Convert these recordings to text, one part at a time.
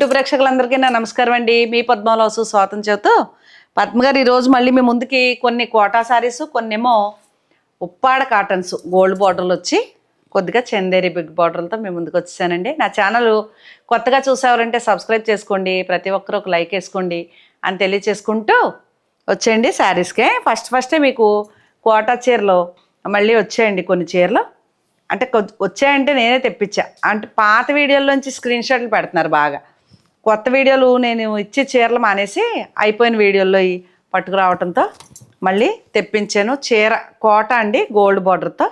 YouTube ప్రేక్షకులందరికీ నా నమస్కారం అండి. మీ పద్మలోసు స్వాతం చేతూ పద్మగారు ఈరోజు మళ్ళీ మీ ముందుకి కొన్ని కోటా సారీస్ కొన్నేమో ఉప్పాడ కాటన్స్ గోల్డ్ బార్డర్లు వచ్చి కొద్దిగా చందేరి బిగ్ బార్డర్లతో మీ ముందుకు వచ్చేసానండి. నా ఛానల్ కొత్తగా చూసేవారంటే సబ్స్క్రైబ్ చేసుకోండి. ప్రతి ఒక్కరు ఒక లైక్ వేసుకోండి అని తెలియచేసుకుంటూ వచ్చేయండి శారీస్కే ఫస్ట్ ఫస్టే మీకు కోటా చీరలు మళ్ళీ వచ్చేయండి కొన్ని చీరలు అంటే కొ- వచ్చాయంటే నేనే తెప్పించా. అంటే పాత వీడియోల్లోంచి స్క్రీన్ షాట్లు పెడుతున్నారు బాగా. కొత్త వీడియోలు నేను ఇచ్చే చీరలు మానేసి అయిపోయిన వీడియోల్లో పట్టుకురావడంతో మళ్ళీ తెప్పించాను. చీర కోట అండి గోల్డ్ బార్డర్తో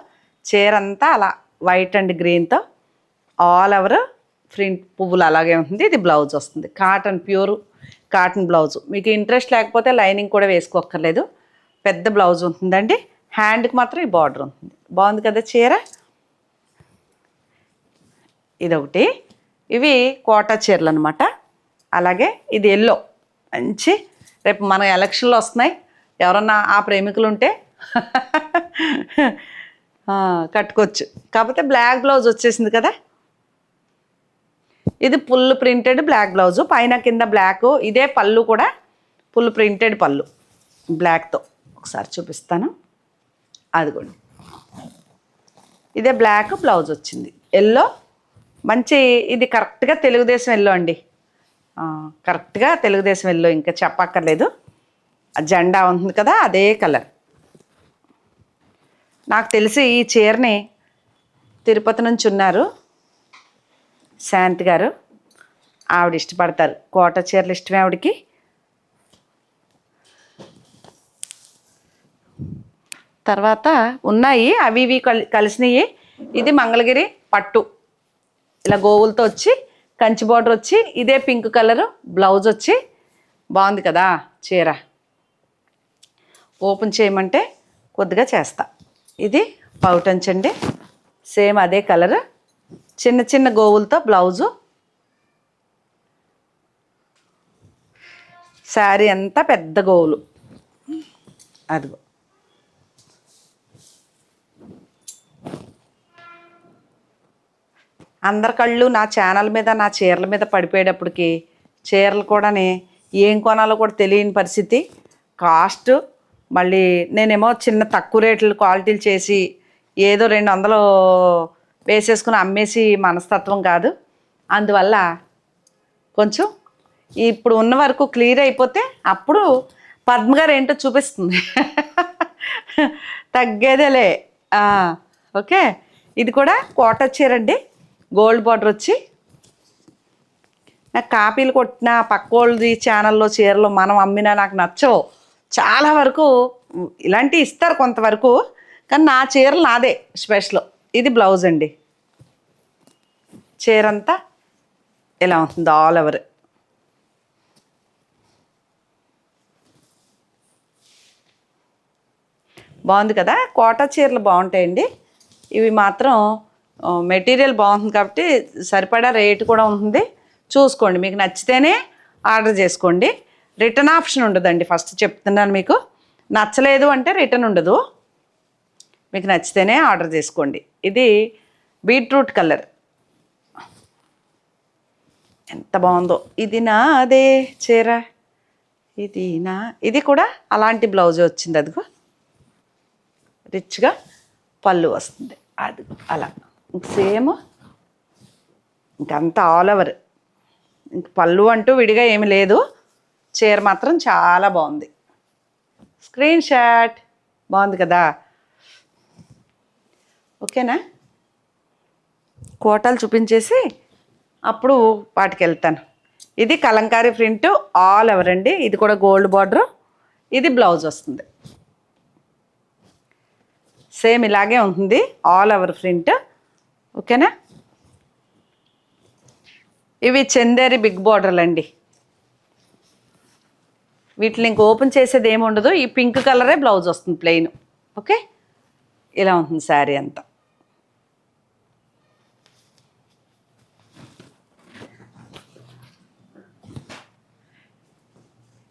చీర అంతా అలా వైట్ అండ్ గ్రీన్తో ఆల్ ఓవర్ ప్రింట్ పువ్వులు అలాగే ఉంటుంది. ఇది బ్లౌజ్ వస్తుంది. కాటన్ ప్యూర్ కాటన్ బ్లౌజ్ మీకు ఇంట్రెస్ట్ లేకపోతే లైనింగ్ కూడా వేసుకోక్కర్లేదు. పెద్ద బ్లౌజ్ ఉంటుందండి. హ్యాండ్కి మాత్రం ఈ బార్డర్ ఉంటుంది. బాగుంది కదా చీర? ఇదొకటి. ఇవి కోటా చీరలు అనమాట అలాగే ఇది ఎల్లో మంచి. రేపు మన ఎలక్షన్లు వస్తున్నాయి. ఎవరన్నా ఆ ప్రేమికులు ఉంటే కట్టుకోవచ్చు. కాకపోతే బ్లాక్ బ్లౌజ్ వచ్చేసింది కదా. ఇది ఫుల్ ప్రింటెడ్ బ్లాక్ బ్లౌజు. పైన కింద బ్లాక్. ఇదే పళ్ళు కూడా ఫుల్ ప్రింటెడ్ పళ్ళు. బ్లాక్తో ఒకసారి చూపిస్తాను. అదిగోండి. ఇదే బ్లాక్ బ్లౌజ్ వచ్చింది. ఎల్లో మంచి ఇది కరెక్ట్గా తెలుగుదేశం ఎల్లో అండి. కరెక్ట్గా తెలుగుదేశం ఎల్లో ఇంకా చెప్పక్కర్లేదు. జెండా ఉంటుంది కదా అదే కలర్. నాకు తెలిసి ఈ చీరని తిరుపతి నుంచి ఉన్నారు శాంతి గారు. ఆవిడ ఇష్టపడతారు. కోట చీరలు ఇష్టమే ఆవిడకి. తర్వాత ఉన్నాయి అవి ఇవి కలి కలిసినవి ఇది మంగళగిరి పట్టు. ఇలా గోవులతో వచ్చి కంచి బార్డర్ వచ్చి ఇదే పింక్ కలరు బ్లౌజ్ వచ్చి బాగుంది కదా చీర. ఓపెన్ చేయమంటే కొద్దిగా చేస్తా. ఇది పౌటంచండి సేమ్ అదే కలర్ చిన్న చిన్న గోవులతో బ్లౌజు శారీ అంతా పెద్ద గోవులు. అదిగో. అందరి కళ్ళు నా ఛానల్ మీద నా చీరల మీద పడిపోయేటప్పటికి చీరలు కూడానే ఏం కొనాలో కూడా తెలియని పరిస్థితి. కాస్ట్ మళ్ళీ నేనేమో చిన్న తక్కువ రేట్లు క్వాలిటీలు చేసి ఏదో రెండు వందలు వేసేసుకుని అమ్మేసి మనస్తత్వం కాదు. అందువల్ల కొంచెం ఇప్పుడు ఉన్న వరకు క్లియర్ అయిపోతే అప్పుడు పద్మగారు ఏంటో చూపిస్తుంది. తగ్గేదేలే. ఓకే. ఇది కూడా కోట చీర అండి. గోల్డ్ బార్డర్ వచ్చి నాకు కాపీలు కొట్టిన పక్క వాళ్ళది ఛానల్లో చీరలు మనం అమ్మినా నాకు నచ్చవు. చాలా వరకు ఇలాంటివి ఇస్తారు కొంతవరకు కానీ నా చీరలు నాదే స్పెషల్ ఇది బ్లౌజ్ అండి. చీర అంతా ఇలా ఉంటుంది ఆల్ ఓవర్ బాగుంది కదా? కోటా చీరలు బాగుంటాయండి. ఇవి మాత్రం మెటీరియల్ బాగుంటుంది కాబట్టి సరిపడా రేటు కూడా ఉంటుంది. చూసుకోండి మీకు నచ్చితేనే ఆర్డర్ చేసుకోండి. రిటర్న్ ఆప్షన్ ఉండదండి ఫస్ట్ చెప్తున్నాను మీకు. నచ్చలేదు అంటే రిటర్న్ ఉండదు. మీకు నచ్చితేనే ఆర్డర్ చేసుకోండి. ఇది బీట్రూట్ కలర్. ఎంత బాగుందో. ఇది నాదే చీర. ఇది నా. ఇది కూడా అలాంటి బ్లౌజ్ వచ్చింది అదిగో. రిచ్గా పళ్ళు వస్తుంది. అది అలా. సేమ్ ఇంకంతా ఆల్ ఓవర్ ఇంక పళ్ళు అంటూ విడిగా ఏమి లేదు. చీర మాత్రం చాలా బాగుంది. స్క్రీన్ షాట్ బాగుంది కదా? ఓకేనా? కోటలు చూపించేసి అప్పుడు వాటికి వెళ్తాను ఇది కలంకారీ ప్రింట్ ఆల్ ఓవర్ అండి. ఇది కూడా గోల్డ్ బార్డర్ ఇది బ్లౌజ్ వస్తుంది. సేమ్ ఇలాగే ఉంటుంది. ఆల్ ఓవర్ ప్రింట్ ఓకేనా? ఇవి చందేరి బిగ్ బార్డర్లు అండి. వీటిని ఇంక ఓపెన్ చేసేది ఏమి ఉండదు. ఈ పింక్ కలరే బ్లౌజ్ వస్తుంది ప్లెయిన్ ఓకే? ఇలా ఉంటుంది శారీ అంతా.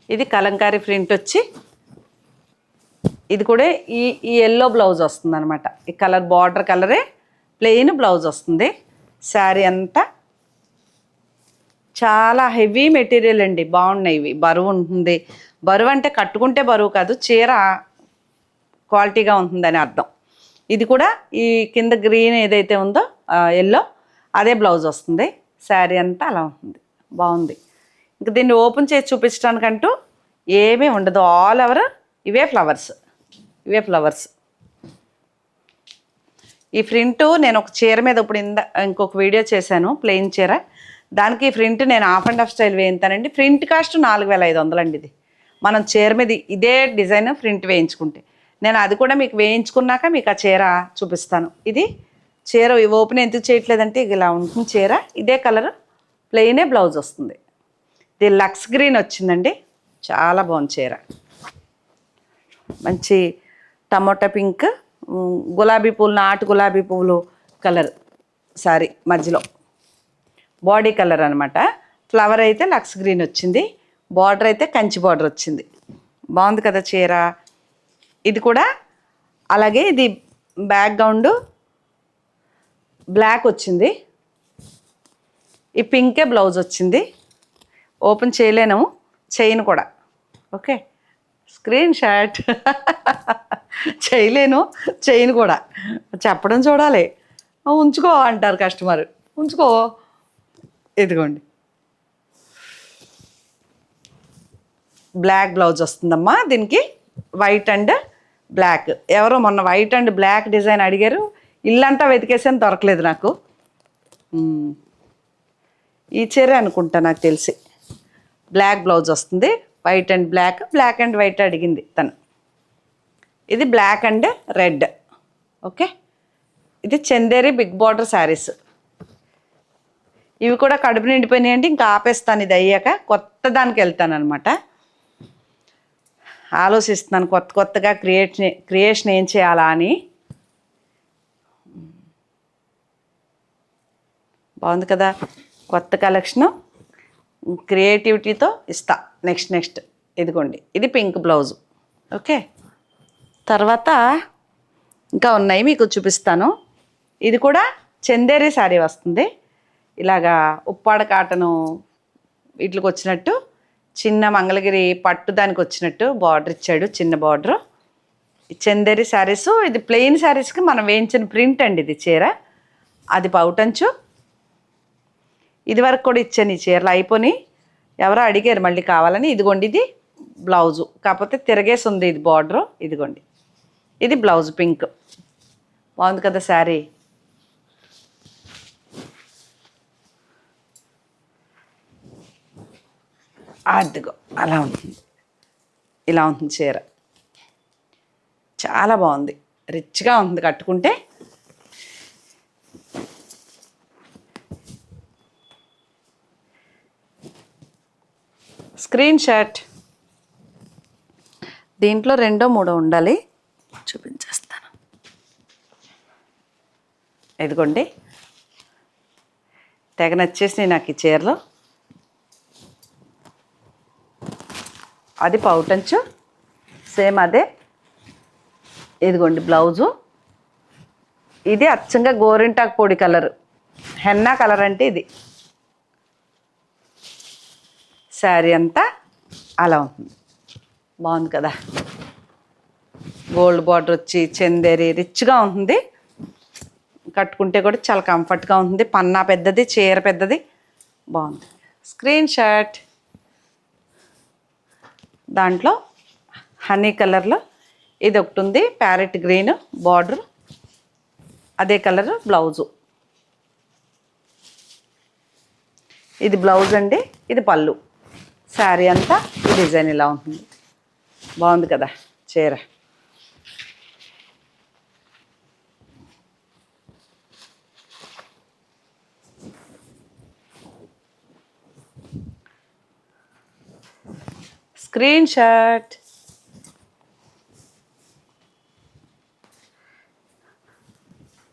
ఇది కలంకారీ ప్రింట్ వచ్చి ఇది కూడా ఈ ఈ ఎల్లో బ్లౌజ్ వస్తుంది అనమాట ఈ కలర్ బార్డర్ కలరే ప్లెయిన్ బ్లౌజ్ వస్తుంది. శారీ అంతా చాలా హెవీ మెటీరియల్ అండి. బాగున్నాయి ఇవి. బరువు ఉంటుంది. బరువు అంటే కట్టుకుంటే బరువు కాదు చీర క్వాలిటీగా ఉంటుందని అర్థం. ఇది కూడా ఈ కింద గ్రీన్ ఏదైతే ఉందో ఎల్లో అదే బ్లౌజ్ వస్తుంది. శారీ అంతా అలా ఉంటుంది. బాగుంది. ఇంకా దీన్ని ఓపెన్ చేసి చూపించడానికంటూ ఏమీ ఉండదు. ఆల్ ఓవర్ ఇవే ఫ్లవర్స్. ఇవే ఫ్లవర్స్. ఈ ప్రింట్ నేను ఒక చీర మీద ఇప్పుడు ఇంద ఇంకొక వీడియో చేశాను ప్లెయిన్ చీర. దానికి ఈ ప్రింట్ నేను హాఫ్ అండ్ హాఫ్ స్టైల్ వేయింతానండి ప్రింట్ కాస్ట్ నాలుగు వేల ఐదు వందలండి ఇది. మనం చీర మీద ఇదే డిజైన్ ప్రింట్ వేయించుకుంటే. నేను అది కూడా మీకు వేయించుకున్నాక మీకు ఆ చీర చూపిస్తాను. ఇది చీర ఓపెన్ ఎందుకు చేయట్లేదంటే ఇక ఇలా ఉంటుంది చీర. ఇదే కలర్ ప్లెయినే బ్లౌజ్ వస్తుంది. ఇది లక్స్ గ్రీన్ వచ్చిందండి. చాలా బాగుంది చీర. మంచి టమోటా పింక్ గులాబీ పూలు నాటు గులాబీ పువ్వులు కలర్ సారీ మధ్యలో. బాడీ కలర్ అనమాట ఫ్లవర్ అయితే లక్స్ గ్రీన్ వచ్చింది. బార్డర్ అయితే కంచి బార్డర్ వచ్చింది. బాగుంది కదా చీర? ఇది కూడా అలాగే ఇది బ్యాక్గ్రౌండ్ బ్లాక్ వచ్చింది. ఈ పింకే బ్లౌజ్ వచ్చింది. ఓపెన్ చేయలేను. చైన్ కూడా. ఓకే. Screen shot. చేయలేను చేయను కూడా. చెప్పడం చూడాలి. ఉంచుకో అంటారు కస్టమర్. ఉంచుకో. ఇదిగోండి. బ్లాక్ బ్లౌజ్ వస్తుందమ్మా దీనికి. White and black. ఎవరో మొన్న వైట్ అండ్ బ్లాక్ డిజైన్ అడిగారు. ఇల్లంతా వెతికేసాను దొరకలేదు నాకు. ఈ చీర అనుకుంటా నాకు తెలిసి. బ్లాక్ బ్లౌజ్ వస్తుంది. White and black. Black and white అడిగింది తను. ఇది బ్లాక్ అండ్ రెడ్ ఓకే ఇది చందేరి బిగ్ బార్డర్ శారీస్ ఇవి కూడా కడుపు నిండిపోయినాయంటే ఇంకా ఆపేస్తాను ఇది అయ్యాక. కొత్త దానికి వెళ్తాను అనమాట ఆలోచిస్తున్నాను కొత్త కొత్తగా క్రియేట్ క్రియేషన్ ఏం చేయాలా అని. బాగుంది కదా? కొత్త కలెక్షను క్రియేటివిటీతో ఇస్తా. నెక్స్ట్ నెక్స్ట్ ఇదిగోండి. ఇది పింక్ బ్లౌజ్ ఓకే తర్వాత ఇంకా ఉన్నాయి మీకు చూపిస్తాను. ఇది కూడా చందేరి శారీ వస్తుంది. ఇలాగా ఉప్పాడ కాటను వీటికి వచ్చినట్టు చిన్న మంగళగిరి పట్టు దానికి వచ్చినట్టు బార్డర్ ఇచ్చాడు చిన్న బార్డర్. చందేరి శారీస్ ఇది ప్లెయిన్ శారీస్కి మనం వేయించిన ప్రింట్ అండి ఇది చీర. అది పౌటంచు. ఇది వరకు కూడా ఇచ్చాను ఈ చీరలు అయిపోయి ఎవరో అడిగారు మళ్ళీ కావాలని ఇదిగోండి ఇది బ్లౌజు. కాకపోతే తిరగేసి ఉంది ఇది బార్డరు ఇదిగోండి. ఇది బ్లౌజ్ పింక్. బాగుంది కదా శారీ? అదిగో అలా ఉంటుంది. ఇలా ఉంటుంది చీర. చాలా బాగుంది. రిచ్గా ఉంది కట్టుకుంటే. Screenshot. దీంట్లో రెండో మూడో ఉండాలి. చూపించేస్తాను. ఇదిగోండి. తెగ నచ్చేసినాయి నాకు ఈ చీరలు. అది పౌటంచు సేమ్ అదే. ఇదిగోండి బ్లౌజు. ఇది అచ్చంగా గోరింటాకు పొడి కలర్. హెన్నా కలర్ అంటే ఇది. శారీ అంతా అలా ఉంటుంది. బాగుంది కదా? గోల్డ్ బార్డర్ వచ్చి చందేరి రిచ్గా ఉంటుంది కట్టుకుంటే కూడా చాలా కంఫర్ట్గా ఉంటుంది పన్నా పెద్దది చీర పెద్దది. బాగుంది. స్క్రీన్ షాట్ దాంట్లో హనీ కలర్లో ఇది ఒకటి ఉంది. ప్యారెట్ గ్రీన్ బార్డర్ అదే కలర్ బ్లౌజు ఇది బ్లౌజ్ అండి. ఇది పళ్ళు. శారీ అంతా ఈ డిజైన్ ఇలా ఉంటుంది. బాగుంది కదా చీర. Screen shot.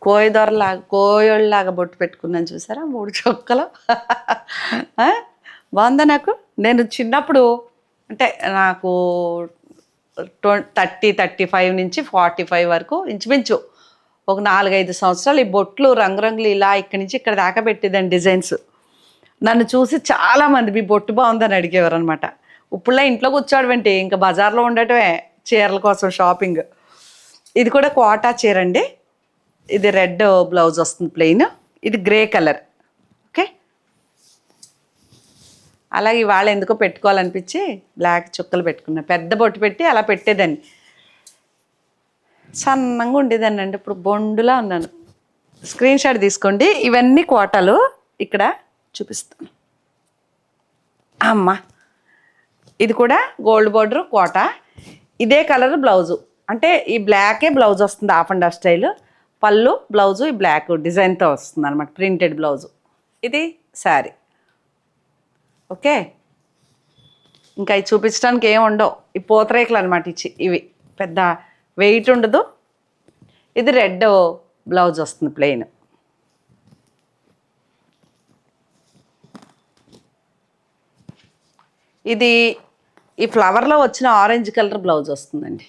కోయదొరలాగా కోయోళ్ళలాగా బొట్టు పెట్టుకున్నాను చూసారా? మూడు చొక్కలు. బాగుందా నాకు? నేను చిన్నప్పుడు అంటే నాకు థర్టీ థర్టీ ఫైవ్ నుంచి ఫార్టీ ఫైవ్ వరకు ఇంచుమించు ఒక నాలుగైదు సంవత్సరాలు ఈ బొట్లు రంగురంగులు ఇలా ఇక్కడి నుంచి ఇక్కడ దాకా పెట్టేదాన్ని డిజైన్స్. నన్ను చూసి చాలామంది మీ బొట్టు బాగుందని అడిగేవారు అనమాట ఇప్పుడులా ఇంట్లో కూర్చోడమేంటి ఇంకా బజార్లో ఉండటమే చీరల కోసం షాపింగ్. ఇది కూడా కోటా చీర అండి ఇది రెడ్ బ్లౌజ్ వస్తుంది ప్లెయిన్. ఇది గ్రే కలర్. ఓకే? అలాగే ఇవాళ ఎందుకో పెట్టుకోవాలనిపించి బ్లాక్ చుక్కలు పెట్టుకున్నా. పెద్ద బొట్టు పెట్టి అలా పెట్టేదాన్ని. సన్నంగా ఉండేదాన్ని అండి. ఇప్పుడు బొండులా ఉన్నాను. స్క్రీన్ షాట్ తీసుకోండి. ఇవన్నీ కోటలు ఇక్కడ చూపిస్తాను. అమ్మా! ఇది కూడా గోల్డ్ బార్డర్ కోట. ఇదే కలర్ బ్లౌజు. అంటే ఈ బ్లాకే బ్లౌజ్ వస్తుంది ఆఫ్ అండ్ ఆఫ్ స్టైల్. పళ్ళు బ్లౌజు ఈ బ్లాక్ డిజైన్తో వస్తుంది అనమాట ప్రింటెడ్ బ్లౌజు. ఇది శారీ. ఓకే? ఇంకా ఇవి చూపించడానికి ఏం ఉండవు. ఈ పూతరేకులు అనమాట ఇచ్చి ఇవి. పెద్ద వెయిట్ ఉండదు. ఇది రెడ్ బ్లౌజ్ వస్తుంది ప్లెయిన్. ఇది ఈ ఫ్లవర్లో వచ్చిన ఆరెంజ్ కలర్ బ్లౌజ్ వస్తుందండి.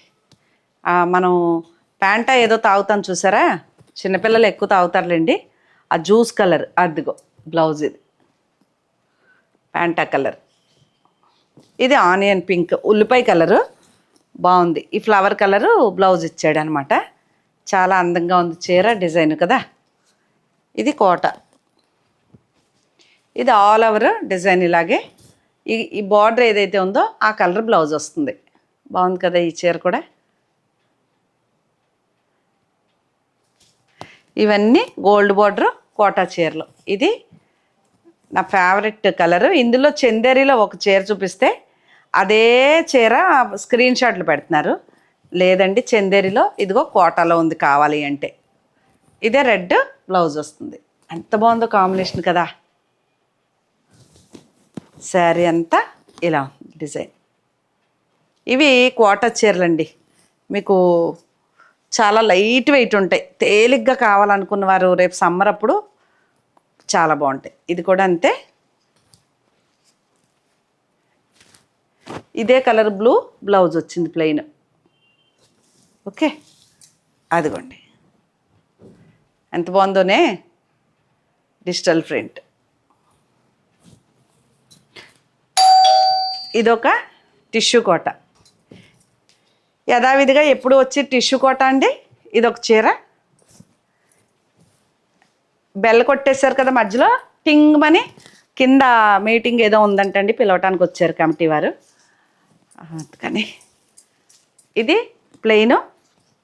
మనం ప్యాంటా ఏదో తాగుతాం చూసారా? చిన్నపిల్లలు ఎక్కువ తాగుతారులేండి. ఆ జ్యూస్ కలర్ అదిగో బ్లౌజ్ ఇది. ప్యాంటా కలర్ ఇది ఆనియన్ పింక్ ఉల్లిపాయ కలరు బాగుంది. ఈ ఫ్లవర్ కలరు బ్లౌజ్ ఇచ్చాడు అనమాట చాలా అందంగా ఉంది చీర డిజైన్ కదా? ఇది కోట. ఇది ఆల్ ఓవర్ డిజైన్ ఇలాగే. ఈ ఈ బార్డర్ ఏదైతే ఉందో ఆ కలర్ బ్లౌజ్ వస్తుంది. బాగుంది కదా ఈ చీర కూడా? ఇవన్నీ గోల్డ్ బార్డర్ కోటా చీరలు. ఇది నా ఫేవరెట్ కలర్. ఇందులో చందేరిలో ఒక చీర చూపిస్తే అదే చీర స్క్రీన్ షాట్లు పెడుతున్నారు. లేదండి చందేరిలో ఇదిగో కోటాలో ఉంది కావాలి అంటే. ఇదే రెడ్ బ్లౌజ్ వస్తుంది. ఎంత బాగుందో కాంబినేషన్ కదా. శారీ అంతా ఇలా డిజైన్. ఇవి క్వాటర్ చీరలండి. మీకు చాలా లైట్ వెయిట్ ఉంటాయి. తేలిగ్గా కావాలనుకున్న వారు రేపు సమ్మర్ అప్పుడు చాలా బాగుంటాయి. ఇది కూడా అంతే. ఇదే కలర్ బ్లూ బ్లౌజ్ వచ్చింది ప్లెయిన్. ఓకే. అదిగోండి. ఎంత బాగుందోనే? Digital print. ఇదొక టిష్యూ కోట. యథావిధిగా ఎప్పుడు వచ్చి టిష్యూ కోట అండి? ఇదొక చీర. బెల్ల కొట్టేశారు కదా మధ్యలో టింగ్ అని కింద మీటింగ్ ఏదో ఉందంటండి పిలవటానికి వచ్చారు కమిటీ వారు. అందుకని. ఇది ప్లెయిన్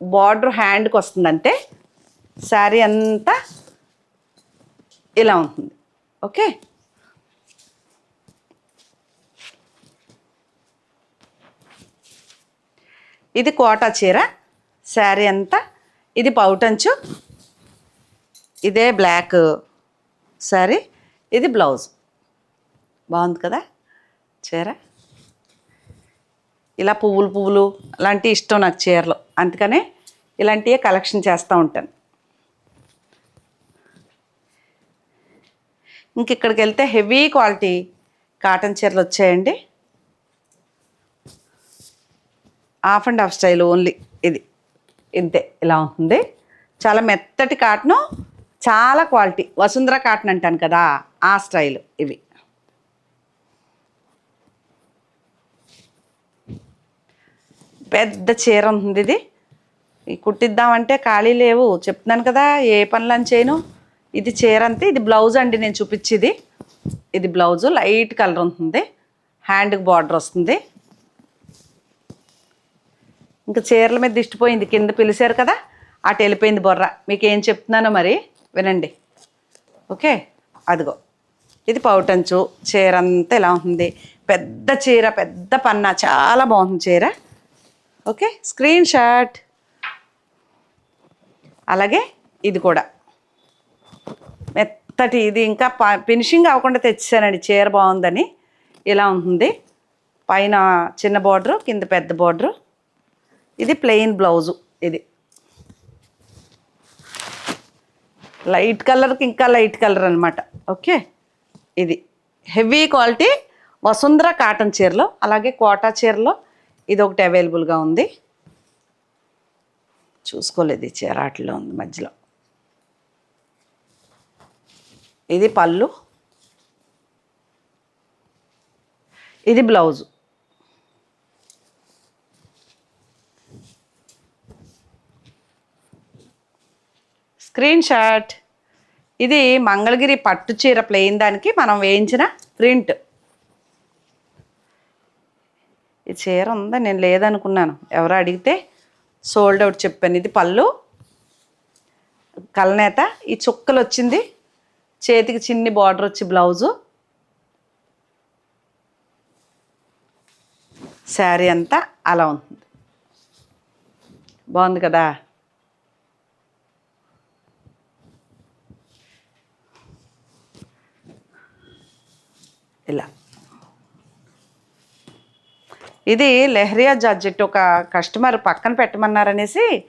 బార్డర్ హ్యాండ్కి వస్తుందంటే శారీ అంతా ఇలా ఉంటుంది. ఓకే? ఇది కోటా చీర శారీ అంతా. ఇది పౌటంచు. ఇదే బ్లాక్ శారీ. ఇది బ్లౌజ్. బాగుంది కదా చీర? ఇలా పువ్వులు పువ్వులు అలాంటి ఇష్టం నాకు చీరలు. అందుకనే ఇలాంటివే కలెక్షన్ చేస్తూ ఉంటాను. ఇంక ఇక్కడికి వెళ్తే హెవీ క్వాలిటీ కాటన్ చీరలు వచ్చాయండి. Half and half style only ఇది. ఇంతే. ఇలా ఉంటుంది చాలా మెత్తటి కాటను చాలా క్వాలిటీ. వసుంధర కాటన్ అంటాను కదా ఆ స్టైల్ ఇవి. పెద్ద చీర ఉంటుంది ఇది. ఈ కుట్టిద్దామంటే ఖాళీ లేవు. చెప్తున్నాను కదా ఏ పనులని చేయను. ఇది చీర అంతే. ఇది బ్లౌజ్ అండి నేను చూపించేది. ఇది బ్లౌజు. లైట్ కలర్ ఉంటుంది. హ్యాండ్కి బార్డర్ వస్తుంది. ఇంకా చీరల మీద దిష్టిపోయింది కింద పిలిచారు కదా అటు వెళ్ళిపోయింది బొర్ర. మీకు ఏం చెప్తున్నానో మరి వినండి. ఓకే? అదిగో. ఇది పౌటంచు చీర అంతా ఇలా ఉంటుంది. పెద్ద చీర పెద్ద పన్నా చాలా బాగుంది చీర. ఓకే? Screen shot. అలాగే ఇది కూడా. మెత్తటి ఇది ఇంకా ప ఫినిషింగ్ అవ్వకుండా తెచ్చానండి చీర బాగుందని. ఇలా ఉంటుంది. పైన చిన్న బార్డరు కింద పెద్ద బార్డరు. ఇది ప్లెయిన్ బ్లౌజు ఇది. లైట్ కలర్కి ఇంకా లైట్ కలర్ అనమాట ఓకే ఇది. హెవీ క్వాలిటీ వసుంధర కాటన్ చీరలో అలాగే కోటా చీరలో ఇది ఒకటి అవైలబుల్గా ఉంది. చూసుకోలేదు ఈ చీర అట్లా ఉంది మధ్యలో. ఇది పళ్ళు. ఇది బ్లౌజు స్క్రీన్ షాట్. ఇది మంగళగిరి పట్టు చీర ప్లెయిన్ దానికి మనం వేయించిన ప్రింట్. ఈ చీర ఉందా నేను లేదనుకున్నాను. ఎవరో అడిగితే సోల్డ్ అవుట్ చెప్పాను. ఇది పళ్ళు కలనేత ఈ చుక్కలు వచ్చింది. చేతికి చిన్ని బార్డర్ వచ్చి బ్లౌజు శారీ అంతా అలా ఉంటుంది బాగుంది కదా? ఇలా. ఇది లెహరియా జార్జెట్ ఒక కస్టమర్ పక్కన పెట్టమన్నారనేసి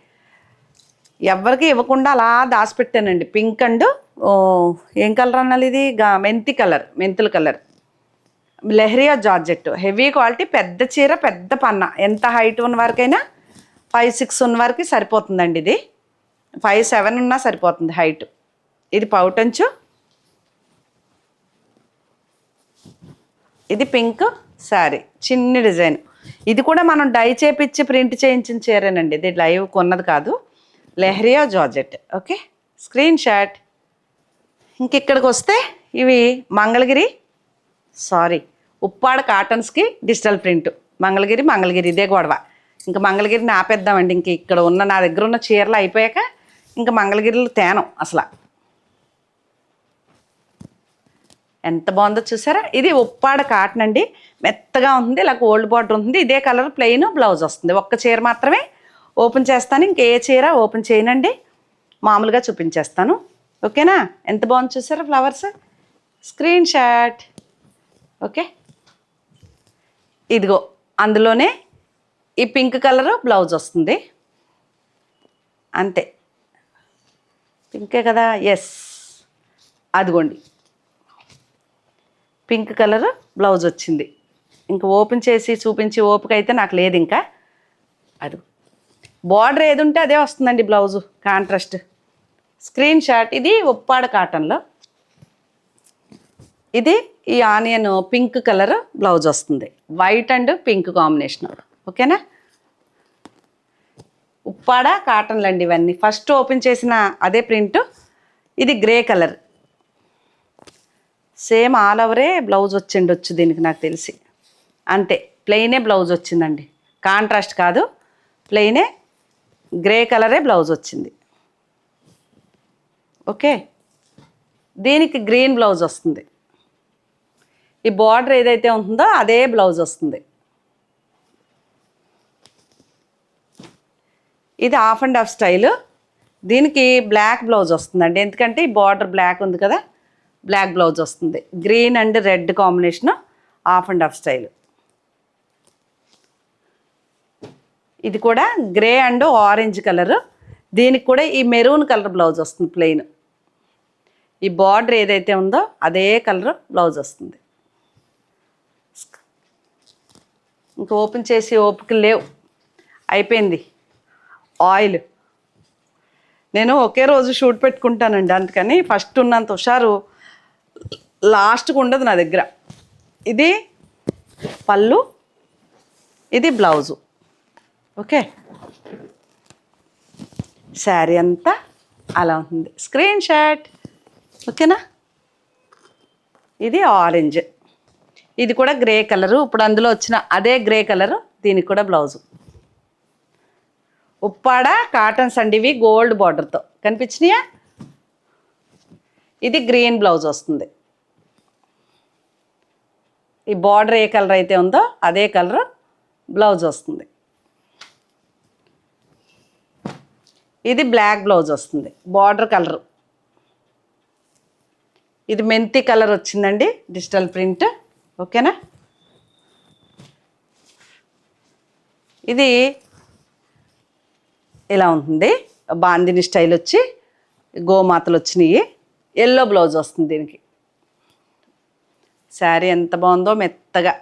ఎవరికి ఇవ్వకుండా అలా దాచిపెట్టానండి. పింక్ అండ్ ఏం కలర్ అనాలి ఇది? గా- మెంతి కలర్ మెంతుల colour. Leheriya georgette heavy quality పెద్ద చీర పెద్ద పన్న. ఎంత హైట్ ఉన్న వరకైనా ఫైవ్ సిక్స్ ఉన్న వరకు సరిపోతుందండి ఇది. ఫైవ్ సెవెన్ ఉన్నా సరిపోతుంది హైట్. ఇది పౌటంచు. ఇది పింక్ శారీ చిన్ని డిజైన్. ఇది కూడా మనం డై చేపించి ప్రింట్ చేయించిన చీరేనండి. ఇది లైవ్ కొన్నది కాదు. Leheriya georgette okay? Screen shot. ఇంక ఇక్కడికి వస్తే ఇవి మంగళగిరి సారీ ఉప్పాడ కాటన్స్కి డిజిటల్ ప్రింట్. మంగళగిరి మంగళగిరి ఇదే గొడవ. ఇంకా మంగళగిరిని ఆపేద్దామండి. ఇంక ఇక్కడ ఉన్న నా దగ్గర ఉన్న చీరలు అయిపోయాక ఇంకా మంగళగిరిలో తేనం అసలు. ఎంత బాగుందో చూసారా? ఇది ఉప్పాడ కాటన్ అండి. మెత్తగా ఉంటుంది ఇలా ఓల్డ్ బార్డర్ ఉంటుంది ఇదే కలర్ ప్లెయిన్ బ్లౌజ్ వస్తుంది. ఒక్క చీర మాత్రమే ఓపెన్ చేస్తాను. ఇంకే చీర ఓపెన్ చేయనండి. మామూలుగా చూపించేస్తాను. ఓకేనా? ఎంత బాగుంది చూసారా ఫ్లవర్స్? Screen shot. ఓకే. ఇదిగో అందులోనే ఈ పింక్ కలర్ బ్లౌజ్ వస్తుంది. అంతే. పింకే కదా? ఎస్ అదిగోండి. పింక్ కలర్ బ్లౌజ్ వచ్చింది. ఇంకా ఓపెన్ చేసి చూపించి ఓపిక అయితే నాకు లేదు ఇంకా. అది బార్డర్ ఏది ఉంటే అదే వస్తుందండి బ్లౌజు కాంట్రాస్ట్. స్క్రీన్ షాట్ ఇది ఉప్పాడ కాటన్లో. ఇది ఈ ఆనియన్ పింక్ కలర్ బ్లౌజ్ వస్తుంది. వైట్ అండ్ పింక్ కాంబినేషన్ ఓకేనా? ఉప్పాడ కాటన్లు అండి ఇవన్నీ. ఫస్ట్ ఓపెన్ చేసిన అదే ప్రింట్. ఇది గ్రే కలర్. సేమ్ ఆల్ ఓవరే బ్లౌజ్ వచ్చిండొచ్చు దీనికి నాకు తెలిసి. అంతే ప్లెయినే బ్లౌజ్ వచ్చిందండి. కాంట్రాస్ట్ కాదు ప్లెయినే గ్రే కలరే బ్లౌజ్ వచ్చింది. ఓకే? దీనికి గ్రీన్ బ్లౌజ్ వస్తుంది. ఈ బార్డర్ ఏదైతే ఉంటుందో అదే బ్లౌజ్ వస్తుంది. ఇది హాఫ్ అండ్ హాఫ్ స్టైల్. దీనికి బ్లాక్ బ్లౌజ్ వస్తుందండి. ఎందుకంటే ఈ బార్డర్ బ్లాక్ ఉంది కదా. బ్లాక్ బ్లౌజ్ వస్తుంది. Green and red combination half and half style. ఇది కూడా గ్రే అండ్ ఆరెంజ్ కలర్. దీనికి కూడా ఈ మెరూన్ కలర్ బ్లౌజ్ వస్తుంది ప్లెయిన్. ఈ బార్డర్ ఏదైతే ఉందో అదే కలర్ బ్లౌజ్ వస్తుంది. ఇంకా ఓపెన్ చేసి ఓపిక లేవు. అయిపోయింది. ఆయిల్. నేను ఒకే రోజు షూట్ పెట్టుకుంటానండి. అందుకని ఫస్ట్ ఉన్నంత హుషారు లాస్ట్కి ఉండదు నా దగ్గర. ఇది పళ్ళు ఇది బ్లౌజు. ఓకే? శారీ అంతా అలా ఉంటుంది. Screenshot. ఓకేనా? ఇది ఆరెంజ్. ఇది కూడా గ్రే కలరు. ఇప్పుడు అందులో వచ్చిన అదే గ్రే కలరు దీనికి కూడా బ్లౌజు. ఉప్పాడ కాటన్స్ అండి ఇవి గోల్డ్ బార్డర్తో. కనిపించినాయా? ఇది గ్రీన్ బ్లౌజ్ వస్తుంది. ఈ బార్డర్ ఏ కలర్ అయితే ఉందో అదే కలర్ బ్లౌజ్ వస్తుంది. ఇది బ్లాక్ బ్లౌజ్ వస్తుంది. Border colour. ఇది మెంతి కలర్ వచ్చిందండి డిజిటల్ ప్రింట్. ఓకేనా? ఇది ఇలా ఉంటుంది. బాందిని స్టైల్ వచ్చి గోమాతలు వచ్చినాయి. ఎల్లో బ్లౌజ్ వస్తుంది దీనికి. శారీ ఎంత బాగుందో మెత్తగా.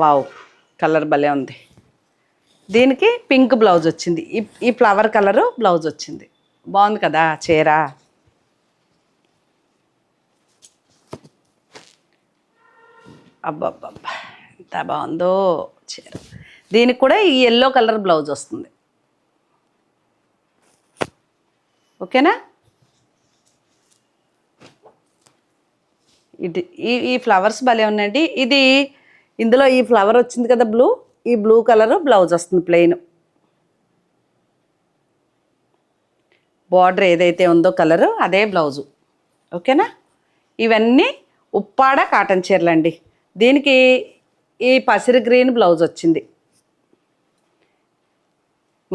వావ్ కలర్ భలే ఉంది. దీనికి పింక్ బ్లౌజ్ వచ్చింది. ఈ ఈ ఫ్లవర్ కలరు బ్లౌజ్ వచ్చింది. బాగుంది కదా చీర? అబ్బబ్బబ్బా ఎంత బాగుందో చీర. దీనికి కూడా ఈ ఎల్లో కలర్ బ్లౌజ్ వస్తుంది. ఓకేనా? ఇది ఈ ఈ ఫ్లవర్స్ భలే ఉన్నాయండి. ఇది ఇందులో ఈ ఫ్లవర్ వచ్చింది కదా బ్లూ ఈ బ్లూ కలర్ బ్లౌజ్ వస్తుంది ప్లెయిన్. బార్డర్ ఏదైతే ఉందో కలరు అదే బ్లౌజు. ఓకేనా? ఇవన్నీ ఉప్పాడ కాటన్ చీరలండి. దీనికి ఈ పసిరి గ్రీన్ బ్లౌజ్ వచ్చింది.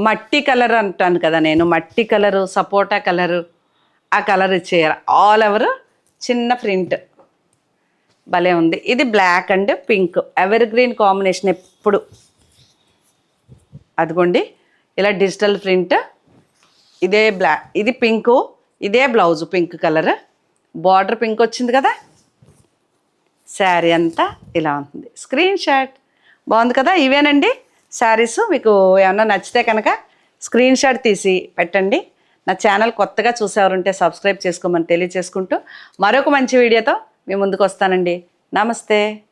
మట్టి కలర్ అంటాను కదా నేను మట్టి కలరు సపోటా కలరు ఆ కలర్ చీర. ఆల్ ఓవర్ చిన్న ప్రింట్. భలే ఉంది. ఇది black and pink. Evergreen combination ఎప్పుడు? అదిగోండి. ఇలా డిజిటల్ ప్రింట్. ఇదే బ్లాక్ ఇది పింకు ఇదే blouse pink colour. Border pink వచ్చింది కదా? శారీ అంతా ఇలా ఉంటుంది స్క్రీన్ షాట్ బాగుంది కదా? ఇవేనండి? శారీస్ మీకు ఏమన్నా నచ్చితే కనుక స్క్రీన్ షాట్ తీసి పెట్టండి. నా ఛానల్ కొత్తగా చూసేవారుంటే సబ్స్క్రైబ్ చేసుకోమని తెలియచేసుకుంటూ మరొక మంచి వీడియోతో మీ ముందుకు వస్తానండి. నమస్తే.